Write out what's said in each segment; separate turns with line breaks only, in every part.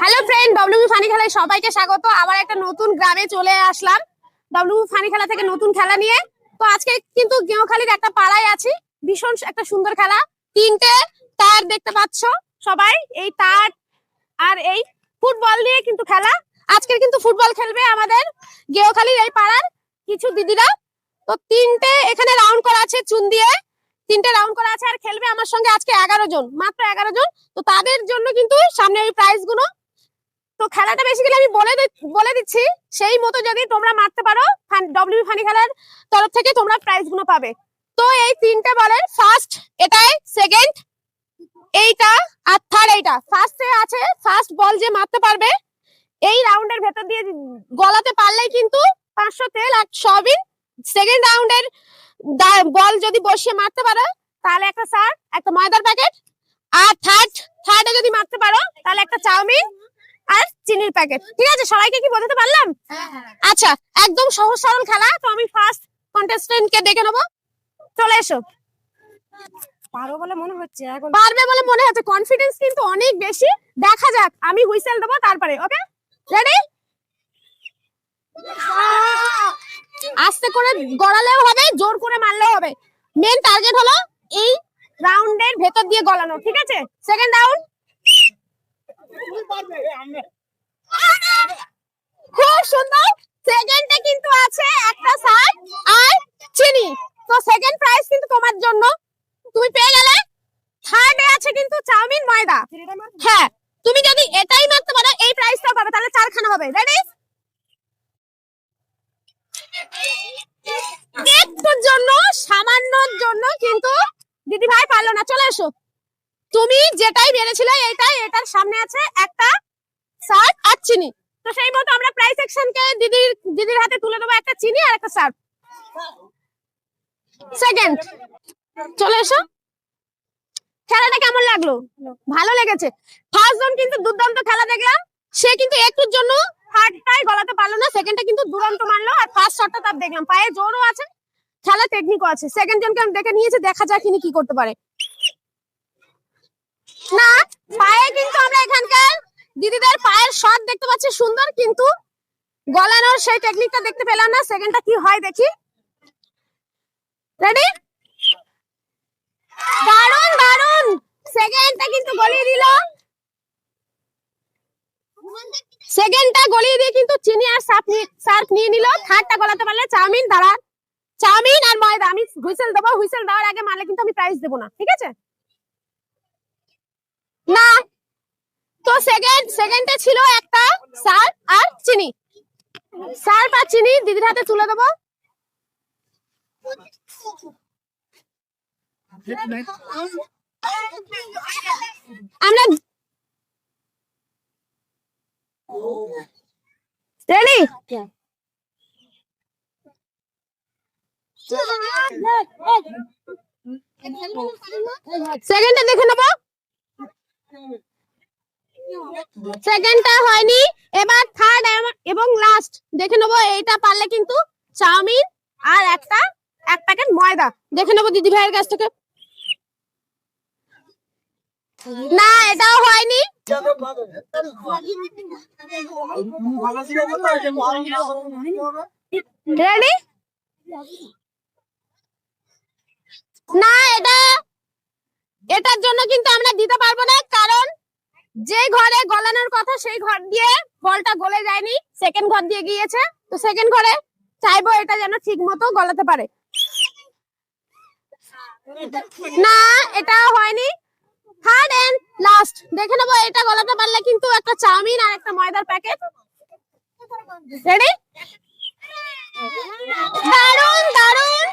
Hello friend W funny খেলায় সবাইকে স্বাগত। আবার একটা নতুন গ্রামে চলে আসলাম। ডব্লিউ ফানি খেলা থেকে নতুন খেলা নিয়ে। তো আজকে কিন্তু গেঁওখালির একটা পাড়ায় আছি। ভীষণ একটা সুন্দর খেলা। তিনটে তার দেখতে পাচ্ছ সবাই। এই তার আর এই ফুটবল নিয়ে কিন্তু খেলা। আজকের কিন্তু ফুটবল খেলবে আমাদের গেঁওখালির এই পাড়ার কিছু দিদিরা। তো তিনটে এখানে রাউন্ড করা আছে চুন দিয়ে। তিনটে রাউন্ড করা আছে আর খেলবে আমার সঙ্গে আজকে এগারো জন, মাত্র এগারো জন। তো তাদের জন্য কিন্তু সামনে ওই প্রাইজগুলো। তো খেলাটা বেসিক্যালি আমি বলে বলে দিচ্ছি, সেই মতো যদি তোমরা মারতে পারো ডব্লিউ ফানি খেলার তরফ থেকে তোমরা প্রাইজগুলো পাবে। তো এই তিনটে বলের ফার্স্ট এটাই সেকেন্ড এইটা, আর থার্ড এইটা। ফার্স্টে আছে ফার্স্ট বল যে মারতে পারবে, এই রাউন্ডের ভেতর দিয়ে গলাতে পারলেই কিন্তু পাঁচশো তেল আর সয়াবিন সেকেন্ড রাউন্ডের বল যদি বসিয়ে মারতে পারো তাহলে একটা শার্ট একটা ময়দার প্যাকেট আর থার্ড থার্ডে যদি মারতে পারো তাহলে একটা চাউমিন আর চিনির প্যাকেট ঠিক আছে? সবাইকে কি বোঝাতে পারলাম? আচ্ছা একদম সহজ সরল খেলা। তো আমি ফার্স্ট কন্টেস্টেন্ট কে ডেকে নেব। চলে এসো।
বলে মনে হচ্ছে এখন
পারবে বলে মনে হচ্ছে। কনফিডেন্স কিন্তু অনেক বেশি। দেখা যাক আমি হুইসেল দেবো তারপরে ওকে রেডি আস্তে করে গড়ালেও হবে, জোর করে মারলেও হবে। মেন টার্গেট হলো এই রাউন্ডের ভেতর দিয়ে গলানো, ঠিক আছে? সেকেন্ড রাউন্ড খুব সুন্দর। সেকেন্ডে কিন্তু আছে একটা শাক আর চিনি। তো সেকেন্ড প্রাইজ কিন্তু তোমার জন্য। তুমি পেয়ে গেলে। থার্ডে আছে কিন্তু চাউমিন ময়দা। হ্যাঁ তুমি যদি এটাই মারতে পারো, এই প্রাইসটাও পাবে। তাহলে চারখানা হবে। রেডি একটুর জন্য, সামান্যর জন্য কিন্তু দিদি ভাই পারল না। চলে এসো। তুমি যেটাই বেড়েছিলে এইটাই এটার সামনে আছে একটা শার্ট আর চিনি। তো সেই মতো আমরা প্রাইস সেকশনকে দিদির দিদির হাতে তুলে দেবো একটা চিনি আর একটা শার্ট সেকেন্ড চলে এসো। খেলাটা কেমন লাগল? ভালো লেগেছে। ফার্স্ট জন কিন্তু দুর্দান্ত খেলা দেখলাম। সে কিন্তু একটুর জন্য থার্ডটাই গলাতে পারল না সেকেন্ডটা কিন্তু দুরন্ত মারলো, আর ফার্স্ট শটটা তার দেখলাম। পায়ে জোরও আছে, খেলা টেকনিকও আছে। সেকেন্ড জনকে দেখে নিয়েছি, দেখা যাক তিনি কি করতে পারে। না, পায়ে কিন্তু আমরা এখানকার দিদিদের পায়ের শট দেখতে পাচ্ছি সুন্দর, কিন্তু গলানোর সেই টেকনিকটা দেখতে পেলাম না। সেকেন্ডটা কি হয় দেখি। রেডি দারুণ দারুণ সেকেন্ডটা কিন্তু গলিয়ে দিল। সেকেন্ডটা গলিয়ে দিয়ে কিন্তু চিনি আর সার্ফ সার্ফ নিয়ে নিল। থার্ডটা গলাতে পারলে চাউমিন দাঁড়া চাউমিন আর ময়দা। আমি হুইসেল দেবো। হুইসেল দেওয়ার আগে মারলে কিন্তু আমি প্রাইস দেবো না। ঠিক আছে? না। তো সেকেন্ড সেকেন্ডে ছিল একটা সার্ফ আর চিনি। সার্ফ আর চিনি দিদির হাতে তুলে দেবো। আমরা রেডি সেকেন্ডটা দেখে নেব। সেকেন্ডটা হয়নি। এবার থার্ড এবং লাস্ট দেখে নেব। এইটা পারলে কিন্তু চাউমিন আর একটা, এক প্যাকেট ময়দা। দেখে নেব দিদি ভাইয়ের কাছ থেকে। না, এটাও হয়নি। রেডি না, এটা, এটার জন্য কিন্তু আমরা দিতে পারব না, কারণ যে ঘরে গলানোর কথা সেই ঘর দিয়ে বলটা গলে যায়নি সেকেন্ড ঘর দিয়ে গিয়েছে, তো সেকেন্ড ঘরে চাইব এটা যেন ঠিক মতো গলাতে পারে। না, এটা হয়নি থার্ড এন্ড লাস্ট দেখে নেব এটা গলাতে পারলে কিন্তু একটা চাউমিন আর একটা ময়দার প্যাকেট রেডি দারুণ দারুণ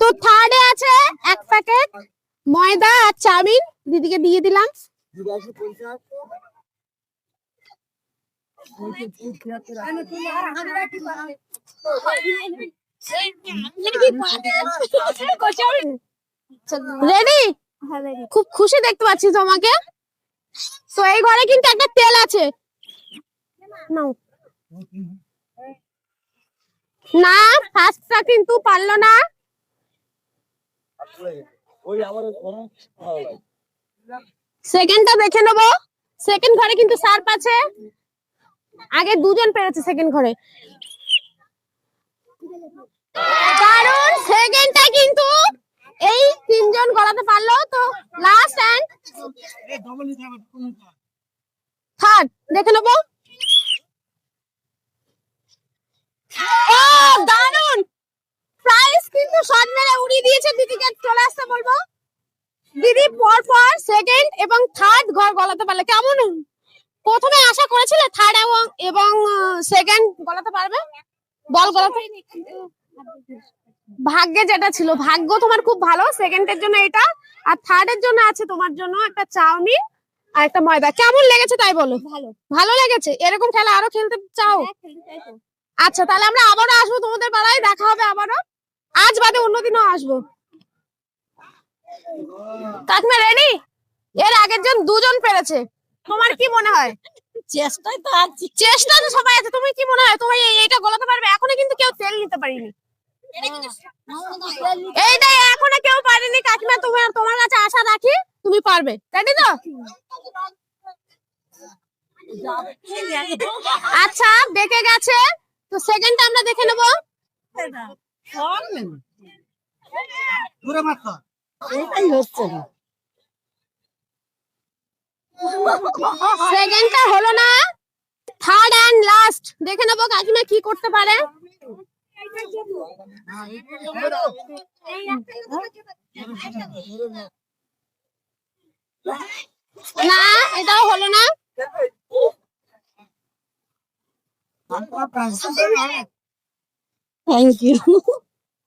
তো থার্ডে আছে এক প্যাকেট ময়দা আর চাউমিন। দিদিকে দিয়ে দিলাম। রেডি খুব খুশি দেখতে পাচ্ছি তোমাকে। তো এই ঘরে কিন্তু একটা তেল আছে। নাও। না ফার্স্টটা কিন্তু পারল না। সেকেন্ডটা দেখে নেব। সেকেন্ড ঘরে কিন্তু সার্প আছে। আগে দুজন পেরেছে সেকেন্ড ঘরে। কারণ সেকেন্ডটা কিন্তু এই তিনজন গলাতে পারল তো লাস্ট এন্ড থার্ড দেখে নেব। দারুণ কিন্তু উড়িয়ে দিয়েছে, দিদিকে চলে আসতে বলব। দিদি পর পর সেকেন্ড এবং থার্ড ঘর গলাতে পারলে। কেমন? প্রথমে আশা করেছিলে থার্ড এবং সেকেন্ড পারবে? বল গলাতে। ভাগ্যে যেটা ছিল, ভাগ্য তোমার খুব ভালো। সেকেন্ডের জন্য এটা আর থার্ডের জন্য আছে তোমার জন্য একটা চাউমিন আর একটা ময়দা। কেমন লেগেছে তাই বলো?
ভালো।
ভালো লেগেছে? এরকম খেলা আরও খেলতে চাও? আচ্ছা তাহলে আমরা আবারও আসব তোমাদের পাড়ায় দেখা হবে আবারও। আজ বাদে অন্যদিনও আসব। কাকিমা রেডি এর আগের জন দুজন পেরেছে। তোমার কি মনে হয়?
চেষ্টাই তো আছি।
চেষ্টা তো সবাই আছে তুমি কি মনে হয়? তুমি এই- এইটা গলাতে পারবে? এখনও কিন্তু কেউ তেল নিতে পারিনি। এইটাই এখনও কেউ পারেনি কাকিমা তোমার তোমার কাছে আশা রাখি তুমি পারবে রেডি তো? আচ্ছা দেখে গেছে। তো সেকেন্ডটা আমরা দেখে নেব। সেকেন্ডটা হলো না থার্ড এন্ড লাস্ট দেখে নেব কাকিমা কি করতে পারে। না এটাও হলো না?
থ্যাংক ইউ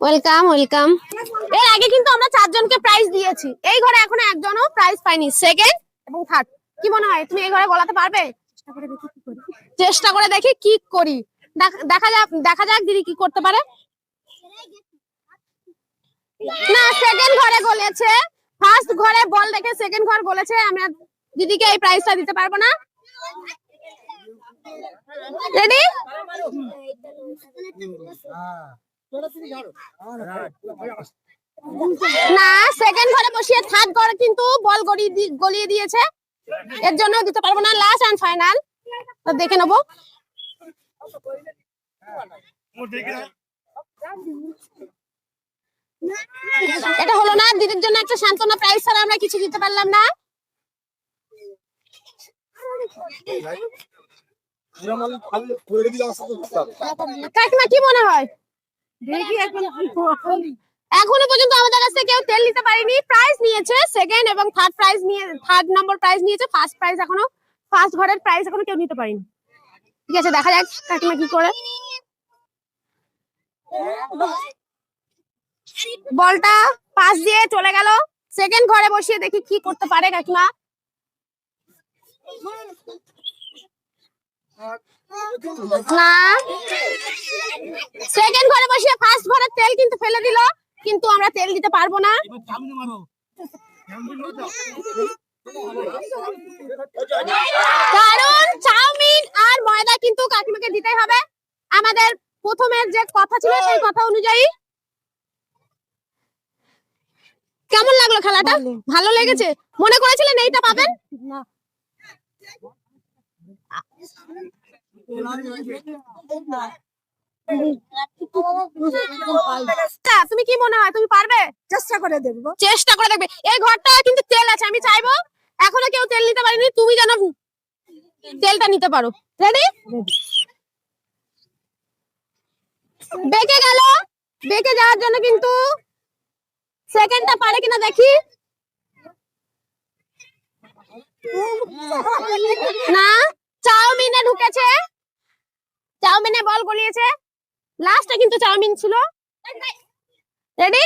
ওয়েলকাম ওয়েলকাম এর আগে কিন্তু আমরা চারজনকে প্রাইজ দিয়েছি। এই ঘরে এখনও একজনও প্রাইজ পাইনি সেকেন্ড এবং থার্ড কি মনে হয়? তুমি এই ঘরে গলাতে পারবে? চেষ্টা করে দেখি কি করি। দেখ- দেখা যাক দেখা যাক দিদি কি করতে পারে। না সেকেন্ড ঘরে গলেছে। ফার্স্ট ঘরে বল দেখে সেকেন্ড ঘর বলেছে আমরা দিদিকে এই প্রাইজটা দিতে পারব না। রেডি না সেকেন্ড ঘরে বসিয়ে থার্ড ঘরে কিন্তু বল গলিয়ে দিয়েছে। এর জন্য দিতে পারব না লাস্ট এন্ড ফাইনাল দেখে নেব। এটা হলো না দিদির জন্য একটা সান্ত্বনা প্রাইজ ছাড়া আমরা কিছু দিতে পারলাম না। কাকিমা কি মনে হয়? এখনও পর্যন্ত আমাদের কাছ কেউ তেল নিতে পারেনি। প্রাইজ নিয়েছে সেকেন্ড এবং থার্ড প্রাইজ নিয়ে থার্ড নম্বর প্রাইজ নিয়েছে ফার্স্ট প্রাইজ এখনও ফার্স্ট ঘরের প্রাইজ এখনও কেউ নিতে পারেনি। ঠিক আছে দেখা যাক কাকিমা কি করে। বলটা পাস দিয়ে চলে গেল। সেকেন্ড ঘরে বসিয়ে দেখি কি করতে পারে কাকিমা। সেকেন্ড ঘরে বসিয়ে ফার্স্ট তেল কিন্তু ফেলে কিন্তু আমরা তেল দিতে পারব না। কারণ চাউমিন আর ময়দা কিন্তু কাকিমাকে দিতেই হবে। আমাদের প্রথমের যে কথা ছিল সেই কথা অনুযায়ী কেমন লাগল খেলাটা?
ভালো।
লেগেছে? মনে করেছিলেন এইটা পাবেন? তুমি কি মনে হয়? তুমি পারবে?
চেষ্টা করে দেখব।
চেষ্টা করে দেখবে। এই ঘরটা কিন্তু তেল আছে আমি চাইব এখনও কেউ তেল নিতে পারেনি। তুমি যেন তেলটা নিতে পারো। রেডি বেঁকে গেল। বেঁকে যাওয়ার জন্য কিন্তু সেকেন্ডটা পারে কিনা দেখি না চাউমিনে ঢুকেছে চাউমিনে বল গলিয়েছে লাস্টে কিন্তু চাউমিন ছিল রেডি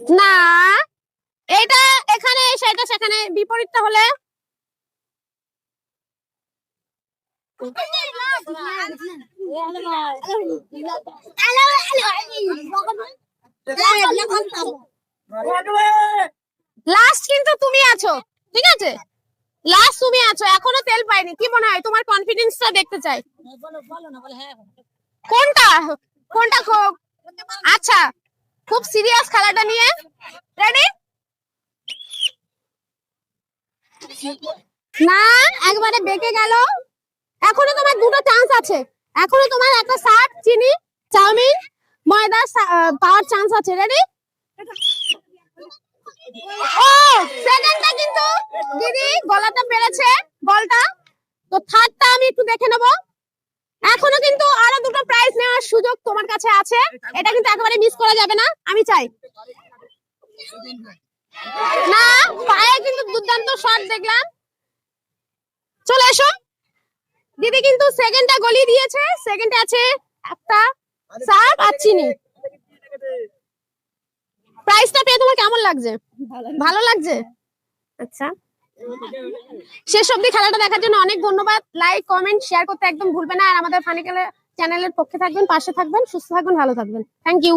না এটা এখানে সেটা সেখানে বিপরীতটা হলে কিন্তু তুমি আছো, ঠিক আছে? তুমি আছো, এখনও তেল পাইনি। কি মনে হয়, তোমার কনফিডেন্সটা দেখতে চাই। কোনটা? কোনটা আচ্ছা খুব সিরিয়াস খেলাটা নিয়ে। রেডি না, একবারে বেঁকে গেল। এখনও তোমার দুটো চান্স আছে। এখনও তোমার একটা শাক, চিনি, চাউমিন, ময়দা পাওয়ার চান্স আছে রেডি ও সেকেন্ডটা কিন্তু, দিদি, গলাটা পেরেছে, বলটা। তো থার্ডটা আমি একটু দেখে নেব। এখনও কিন্তু আরও দুটো প্রাইজ নেওয়ার সুযোগ তোমার কাছে আছে। এটা কিন্তু একেবারে মিস করা যাবে না, আমি চাই। না, পায়ে কিন্তু দুর্দান্ত শট দেখলাম। চলে এসো। দিদি কিন্তু সেকেন্ডটা গলিয়ে দিয়েছে। সেকেন্ডে আছে একটা সাপ আর চিনি। প্রাইসটা পেয়ে তোমার কেমন লাগছে? ভালো লাগছে? আচ্ছা। শেষ অব্দি খেলাটা দেখার জন্য অনেক ধন্যবাদ। লাইক কমেন্ট শেয়ার করতে একদম ভুলবে না। আর আমাদের ফানি চ্যানেলের পক্ষে থাকবেন, পাশে থাকবেন, সুস্থ থাকবেন, ভালো থাকবেন। Thank you